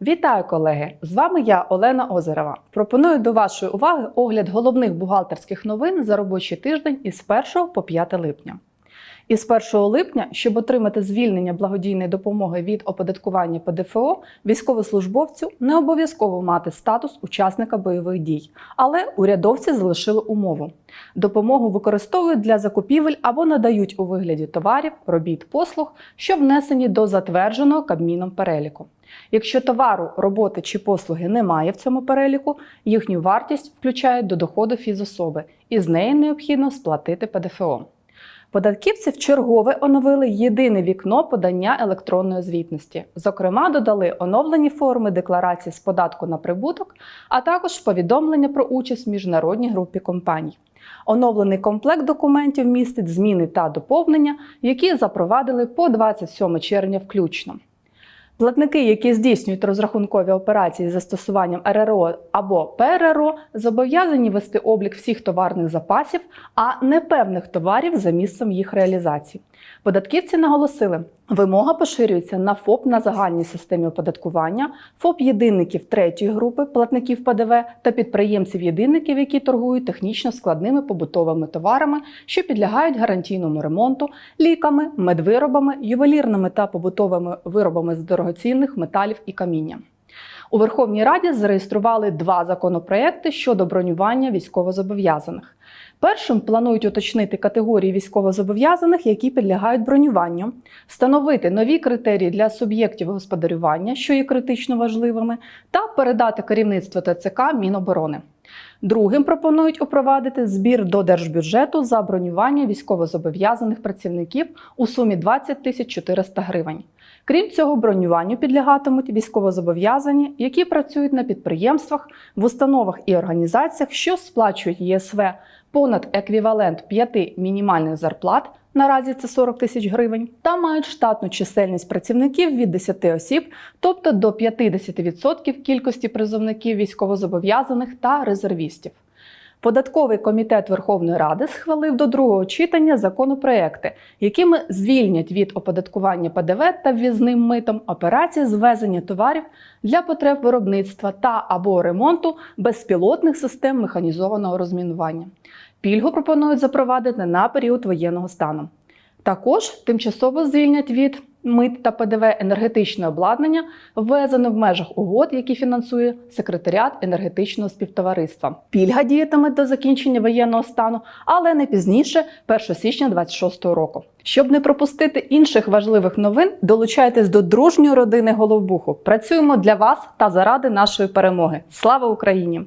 Вітаю, колеги! З вами я, Олена Озерова. Пропоную до вашої уваги огляд головних бухгалтерських новин за робочий тиждень із 1 по 5 липня. Із 1 липня, щоб отримати звільнення благодійної допомоги від оподаткування ПДФО, військовослужбовцю не обов'язково мати статус учасника бойових дій, але урядовці залишили умову. Допомогу використовують для закупівель або надають у вигляді товарів, робіт, послуг, що внесені до затвердженого Кабміном переліку. Якщо товару, роботи чи послуги немає в цьому переліку, їхню вартість включають до доходу фізособи, і з неї необхідно сплатити ПДФО. Податківці вчергове оновили єдине вікно подання електронної звітності. Зокрема, додали оновлені форми декларації з податку на прибуток, а також повідомлення про участь в міжнародній групі компаній. Оновлений комплект документів містить зміни та доповнення, які запровадили по 27 червня включно. Платники, які здійснюють розрахункові операції з застосуванням РРО або ПРРО, зобов'язані вести облік всіх товарних запасів, а не певних товарів за місцем їх реалізації. Податківці наголосили, вимога поширюється на ФОП на загальній системі оподаткування, ФОП-єдинників третьої групи платників ПДВ та підприємців-єдинників, які торгують технічно складними побутовими товарами, що підлягають гарантійному ремонту, ліками, медвиробами, ювелірними та побутовими виробами з дорогоцінних металів і каміння. У Верховній Раді зареєстрували два законопроекти щодо бронювання військовозобов'язаних. Першим планують уточнити категорії військовозобов'язаних, які підлягають бронюванню, встановити нові критерії для суб'єктів господарювання, що є критично важливими, та передати керівництво ТЦК Міноборони. Другим пропонують упровадити збір до держбюджету за бронювання військовозобов'язаних працівників у сумі 20 тисяч 400 гривень. Крім цього, бронюванню підлягатимуть військовозобов'язані, які працюють на підприємствах, в установах і організаціях, що сплачують ЄСВ понад еквівалент п'яти мінімальних зарплат. Наразі це 40 тисяч гривень, та мають штатну чисельність працівників від 10 осіб, тобто до 50% кількості призовників військовозобов'язаних та резервістів. Податковий комітет Верховної Ради схвалив до другого читання законопроекти, якими звільнять від оподаткування ПДВ та ввізним митом операції з ввезення товарів для потреб виробництва та або ремонту безпілотних систем механізованого розмінування. Пільгу пропонують запровадити на період воєнного стану. Також тимчасово звільнять від мит та ПДВ енергетичне обладнання, ввезене в межах угод, які фінансує секретаріат енергетичного співтовариства. Пільга діятиме до закінчення воєнного стану, але не пізніше 1 січня 2026 року. Щоб не пропустити інших важливих новин, долучайтесь до дружньої родини Головбуху. Працюємо для вас та заради нашої перемоги. Слава Україні!